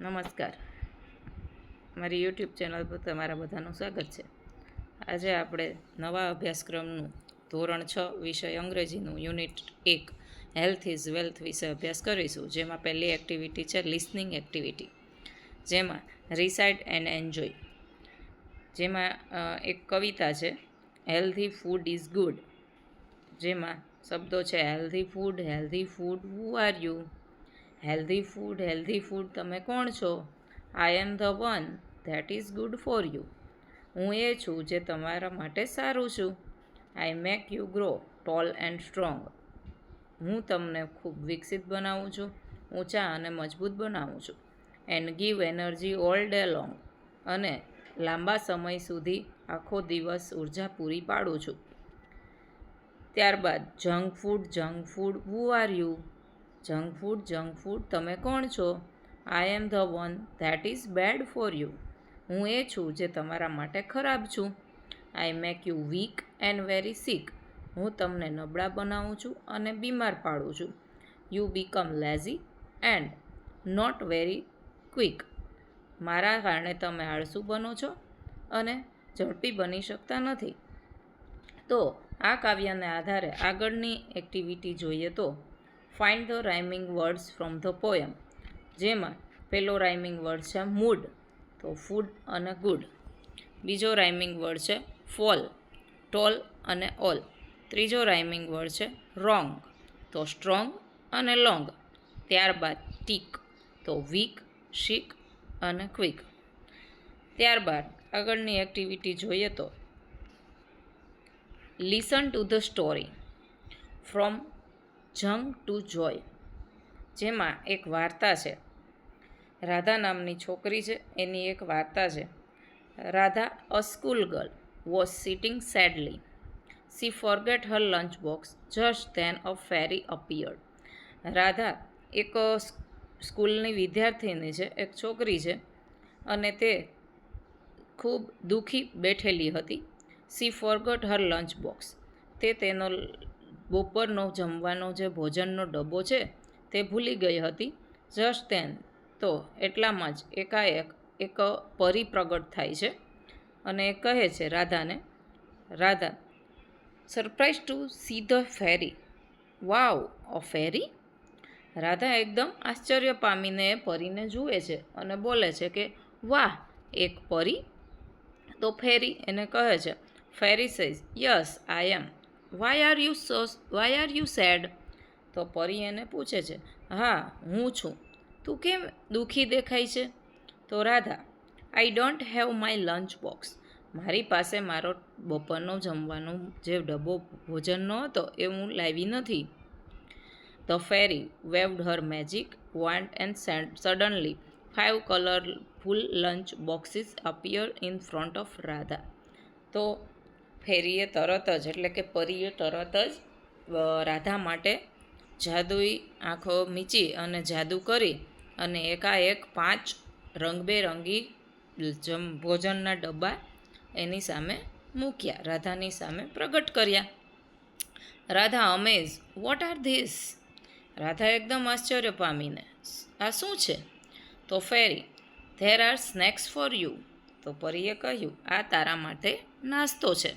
નમસ્કાર. મારી YouTube channel પર તમારા બધાનું સ્વાગત છે. આજે આપણે નવા અભ્યાસક્રમનું ધોરણ છ વિષય અંગ્રેજીનું યુનિટ એક, હેલ્થ ઇઝ વેલ્થ વિશે અભ્યાસ કરીશું, જેમાં પહેલી એક્ટિવિટી છે લિસનિંગ એક્ટિવિટી, જેમાં રિસાઇડ એન્ડ એન્જોય, જેમાં એક કવિતા છે, હેલ્ધી ફૂડ ઇઝ ગુડ, જેમાં શબ્દો છે healthy food healthy food, who are you? Healthy food healthy food તમે કોણ છો? I am the one that is good for you હું એ છું જે તમારા માટે સારું છું. I make you grow tall and strong હું તમને ખૂબ વિકસિત બનાવું છું, ઊંચા અને મજબૂત બનાવું છું and give energy all day long અને લાંબા સમય સુધી આખો દિવસ ઊર્જા પૂરી પાડું છું. ત્યારબાદ junk food junk food who are you junk food junk food તમે કોણ છો? I am the one that is bad for you હું એ છું જે તમારા માટે ખરાબ છું. I make you weak and very sick હું તમને નબળા બનાવું છું અને બીમાર પાડું છું. You become lazy and not very quick મારા કારણે તમે આળસુ બનો છો અને ઝડપી બની શકતા નથી. તો આ કાવ્યના આધારે આગળની એક્ટિવિટી જોઈએ તો find the rhyming words from the poem જેમાં પહેલો રાઇમિંગ વર્ડ છે મૂડ તો ફૂડ અને ગુડ બીજો રાઇમિંગ વર્ડ છે ફોલ ટોલ અને ઓલ ત્રીજો રાઇમિંગ વર્ડ છે રોંગ તો સ્ટ્રોંગ અને લોંગ ત્યારબાદ ટીક તો વીક શીક અને ક્વિક ત્યારબાદ આગળની એક્ટિવિટી જોઈએ તો listen to the story from junk to joy. જેમાં એક વાર્તા છે. રાધા નામની છોકરી છે. એની એક વાર્તા છે. Radha, a school girl, was sitting sadly. She forget her lunch box, just then a fairy appeared. Radha એક સ્કૂલની વિદ્યાર્થીની છે. એક છોકરી છે. અને તે ખૂબ દુઃખી બેઠેલી હતી. She forgot her lunch box. તે તેનો બપોરનો જમવાનો જે ભોજનનો ડબ્બો છે તે ભૂલી ગઈ હતી. જસ્ટ તેન તો એટલામાં જ એકાએક એક પરી પ્રગટ થાય છે અને કહે છે રાધાને, Radha surprise to see the fairy wow a fairy Radha એકદમ આશ્ચર્ય પામીને પરીને જુએ છે અને બોલે છે કે, વાહ, એક પરી? તો ફેરી એને કહે છે fairy says yes I am why are you so why are you sad તો પરી એને પૂછે છે હા હું છું તું કેમ દુઃખી દેખાય છે તો Radha I don't have my lunch box મારી પાસે મારો બપોરનો જમવાનો જે ડબ્બો ભોજનનો હતો એ હું લાવી નથી fairy waved her magic wand and sand- suddenly five colorful lunch boxes appeared in front of Radha. તો ફેરીએ તરત જ, એટલે કે પરીએ તરત જ રાધા માટે જાદુઈ આંખો મીચી અને જાદુ કરી અને એકાએક પાંચ રંગબેરંગી જમ, ભોજનના ડબ્બા એની સામે મૂક્યા, રાધાની સામે પ્રગટ કર્યા. Radha amaze what are this Radha એકદમ આશ્ચર્ય પામીને, આ શું છે? તો fairy there are snacks for you તો પરીએ કહ્યું, આ તારા માટે નાસ્તો છે.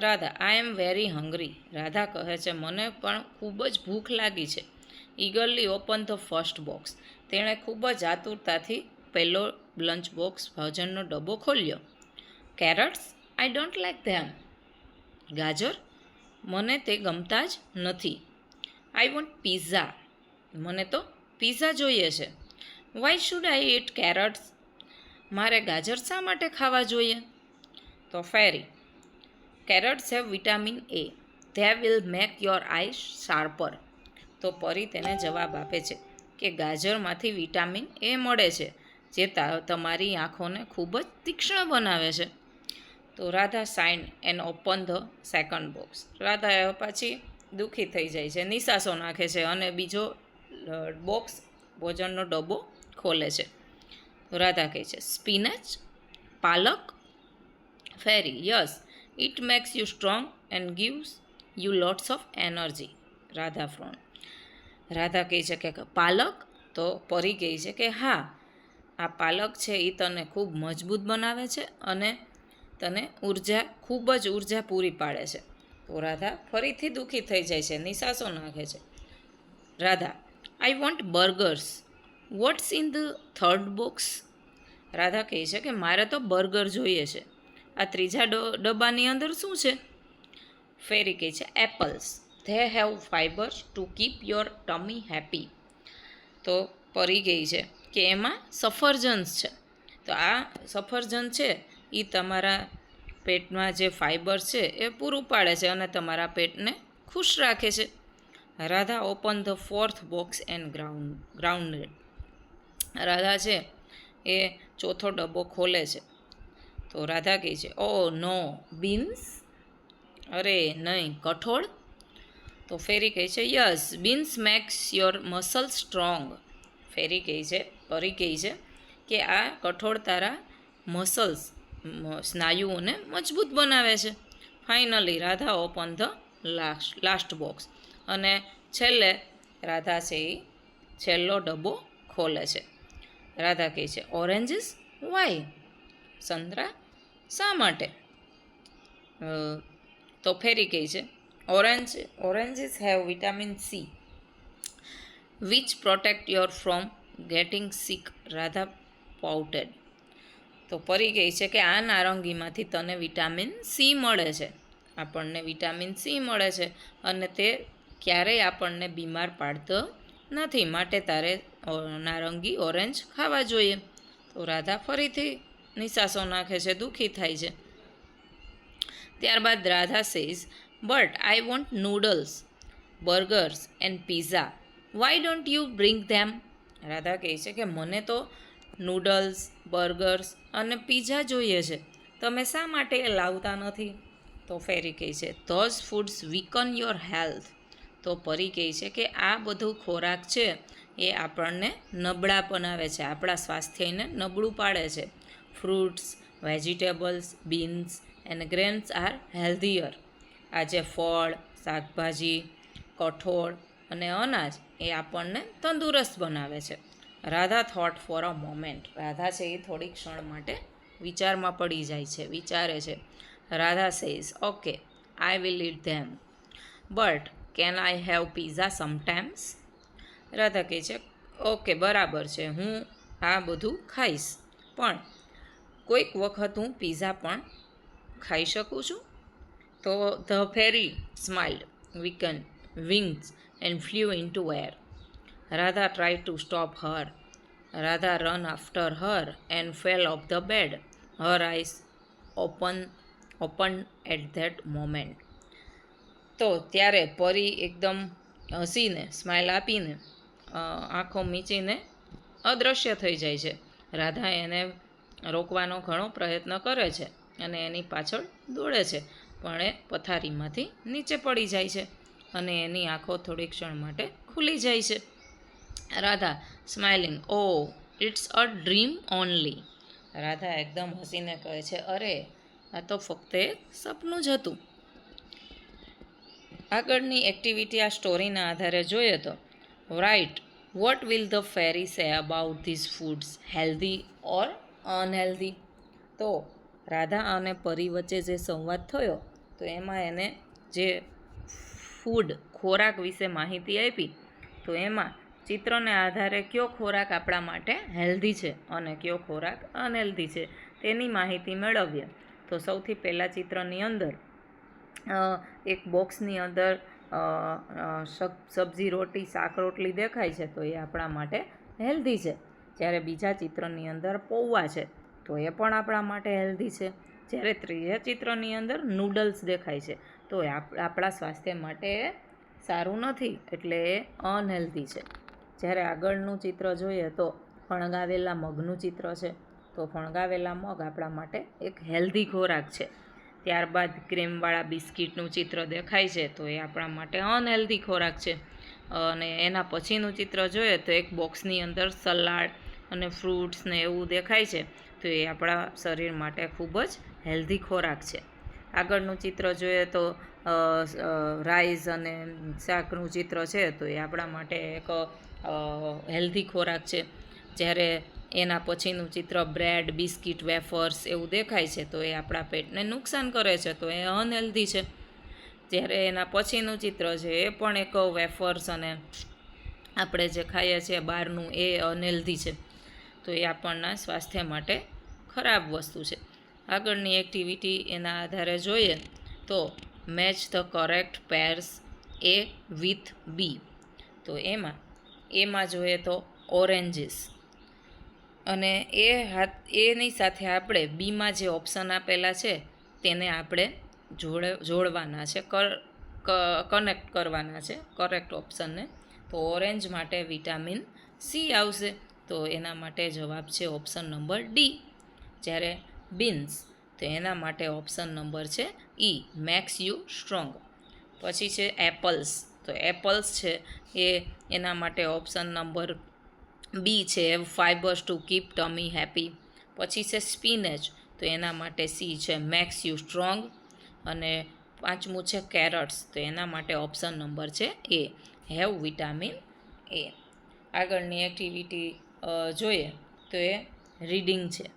Radha I am very hungry Radha કહે છે, મને પણ ખૂબ જ ભૂખ લાગી છે. Eagerly open the first box. તેણે ખૂબ જ આતુરતાથી પહેલો લંચ બોક્સ ભોજનનો ડબ્બો ખોલ્યો. Carrots? I don't like them ગાજર? મને તે ગમતા જ નથી. આઈ વોન્ટ પીઝા મને તો પિઝા જોઈએ છે. Why should I eat carrots મારે ગાજર શા માટે ખાવા જોઈએ? તો fairy. Carrots have vitamin A they will make your eye sharper તો પરી તેને જવાબ આપે છે કે ગાજરમાંથી વિટામિન એ મળે છે, જે તમારી આંખોને ખૂબ જ તીક્ષ્ણ બનાવે છે. તો Radha sign and open the second box Radha એ પાછી દુઃખી થઈ જાય છે, નિશાસો નાખે છે અને બીજો બોક્સ ભોજનનો ડબ્બો ખોલે છે. રાધા કહે છે spinach palak, fairy, yes it makes you strong and gives you lots of energy Radha frown Radha કહે છે કે પાલક? તો પરી કહે છે કે હા, આ પાલક છે એ તને ખૂબ મજબૂત બનાવે છે અને તને ઊર્જા, ખૂબ જ ઊર્જા પૂરી પાડે છે. તો રાધા ફરીથી દુઃખી થઈ જાય છે, નિશાસો નાખે છે. Radha I want burgers what's in the third box Radha કહે છે કે મારે તો બર્ગર જોઈએ છે. આ ત્રીજા ડબ્બાની અંદર શું છે? ફેરી કહે છે apples they have fibres to keep your tummy happy તો પરી ગઈ છે કે એમાં સફરજન્સ છે. તો આ સફરજન છે એ તમારા પેટમાં જે ફાઈબર છે, એ પૂરું પાડે છે અને તમારા પેટને ખુશ રાખે છે. Radha open the fourth box and ground grounded Radha છે, એ ચોથો ડબ્બો ખોલે છે. તો રાધા કહે છે, ઓ, નો, બીન્સ? અરે, નહીં, કઠોળ? તો ફેરી કહે છે, yes, beans makes your muscle strong. Fairy કહે છે પરી કહે છે કે આ કઠોળ તારા મસલ્સ સ્નાયુઓને મજબૂત બનાવે છે. Finally Radha open the last last box અને છેલ્લે રાધા છે એ છેલ્લો ડબ્બો ખોલે છે. રાધા કહે છે ઓરેન્જીસ વાય સંતરા શા માટે? તો ફેરી કહે છે. Orange oranges have vitamin C which protect your from getting sick Radha pouted તો પરી કહે છે કે આ નારંગીમાંથી તને વિટામિન સી મળે છે. આપણને વિટામિન સી મળે છે અને તે ક્યારેય આપણને બીમાર પાડતો નથી. માટે તારે નારંગી ઓરેન્જ ખાવા જોઈએ. તો રાધા ફરીથી નિશાસો નાખે છે, દુઃખી થાય છે. ત્યારબાદ Radha says, but I want noodles, burgers and pizza, why don't you bring them? Radha કહે છે કે, મને તો નૂડલ્સ, બર્ગર્સ અને પીઝા જોઈએ છે. તમે શા માટે લાવતા નથી? તો ફેરી કહે છે, those foods weaken your health. તો પરી કહે છે કે, આ બધું ખોરાક છે, એ આપણને નબળા બનાવે છે, આપણા સ્વાસ્થ્યને નબળું પાડે છે. Fruits vegetables beans and grains are healthier આજે ફળ, શાકભાજી, કઠોળ અને અનાજ એ આપણને તંદુરસ્ત બનાવે છે. Radha thought for a moment Radha છે એ થોડી ક્ષણ માટે વિચારમાં પડી જાય છે, વિચારે છે. Radha says okay I will eat them but can I have pizza sometimes Radha કહે છે ઓકે બરાબર છે, હું આ બધું ખાઈશ. પણ કોઈક વખત હું પીઝા પણ ખાઈ શકું છું. તો the fairy smiled weaken wings and flew into air. Radha try to stop her. Radha run after her and fell off the bed. Her eyes open open at that moment. તો ત્યારે પરી એકદમ હસીને સ્માઇલ આપીને આંખો મીચીને અદૃશ્ય થઈ જાય છે. રાધા એને રોકવાનો ઘણો પ્રયત્ન કરે છે અને એની પાછળ દોડે છે, પણ એ પથારીમાંથી નીચે પડી જાય છે અને એની આંખો થોડી ક્ષણ માટે ખુલી જાય છે. Radha smiling oh it's a dream only Radha એકદમ હસીને કહે છે, અરે, આ તો ફક્ત એક સપનું જ હતું. આગળની એક્ટિવિટી આ સ્ટોરીના આધારે જોઈએ તો write what will the fairy say about this foods healthy or unhealthy. તો રાધા અને પરી વચ્ચે જે સંવાદ થયો, તો એમાં એને જે ફૂડ ખોરાક વિશે માહિતી આપી, તો એમાં ચિત્રને આધારે કયો ખોરાક આપણા માટે હેલ્ધી છે અને કયો ખોરાક અનહેલ્ધી છે, તેની માહિતી મેળવીએ. તો સૌથી પહેલાં ચિત્રની અંદર એક બોક્સની અંદર સબ્જી રોટી, શાક રોટલી દેખાય છે, તો એ આપણા માટે હેલ્ધી છે. જ્યારે બીજા ચિત્રની અંદર પૌવા છે, તો એ પણ આપણા માટે હેલ્ધી છે. જ્યારે ત્રીજા ચિત્રની અંદર નૂડલ્સ દેખાય છે, તો એ આપ- આપણા સ્વાસ્થ્ય માટે સારું નથી, એટલે એ અનહેલ્ધી છે. જ્યારે આગળનું ચિત્ર જોઈએ તો ફણગાવેલા મગનું ચિત્ર છે, તો ફણગાવેલા મગ આપણા માટે એક હેલ્ધી ખોરાક છે. ત્યારબાદ ક્રીમવાળા બિસ્કિટનું ચિત્ર દેખાય છે, તો એ આપણા માટે અનહેલ્ધી ખોરાક છે. અને એના પછીનું ચિત્ર જોઈએ તો એક બોક્સની અંદર સલાડ અને ફ્રૂટ્સ ને એવું દેખાય છે, તો એ આપણા શરીર માટે ખૂબ જ હેલ્ધી ખોરાક છે. આગળનું ચિત્ર જોઈએ તો રાઈસ અને શાકનું ચિત્ર છે, તો એ આપણા માટે એક હેલ્ધી ખોરાક છે. જ્યારે એના પછીનું ચિત્ર બ્રેડ, બિસ્કિટ, વેફર્સ એવું દેખાય છે, તો એ આપણા પેટને નુકસાન કરે છે, તો એ અનહેલ્ધી છે. જ્યારે એના પછીનું ચિત્ર છે, એ પણ એક વેફર્સ અને આપણે જે ખાઈએ છીએ બહારનું, એ અનહેલ્ધી છે. તો એ આપણના સ્વાસ્થ્ય માટે ખરાબ વસ્તુ છે. આગળની એક્ટિવિટી એના આધારે જોઈએ તો match the correct pairs A with B તો એમાં એમાં જોઈએ તો ઓરેન્જીસ અને એ હાથ, એની સાથે આપણે બીમાં જે ઓપ્શન આપેલા છે, તેને આપણે જોડે, જોડવાના છે, કર કનેક્ટ કરવાના છે કરેક્ટ ઓપ્શનને તો ઓરેન્જ માટે વિટામિન સી આવશે. તો એના માટે જવાબ છે ઓપ્શન નંબર ડી. જ્યારે બીન્સ, તો એના માટે ઓપ્શન નંબર છે ઈ, મેક્સ યુ સ્ટ્રોંગ. પછી છે એપલ્સ, તો એપલ્સ છે એ એના માટે ઓપ્શન નંબર બી છે fibres to keep tummy happy. પછી છે સ્પીનેચ, તો એના માટે સી છે મેક્સ યુ સ્ટ્રોંગ. અને પાંચમું છે કેરટ્સ, તો એના માટે ઓપ્શન નંબર છે એ, હેવ વિટામિન એ. આગળની એક્ટિવિટી જોઈએ. તો એ રીડિંગ છે.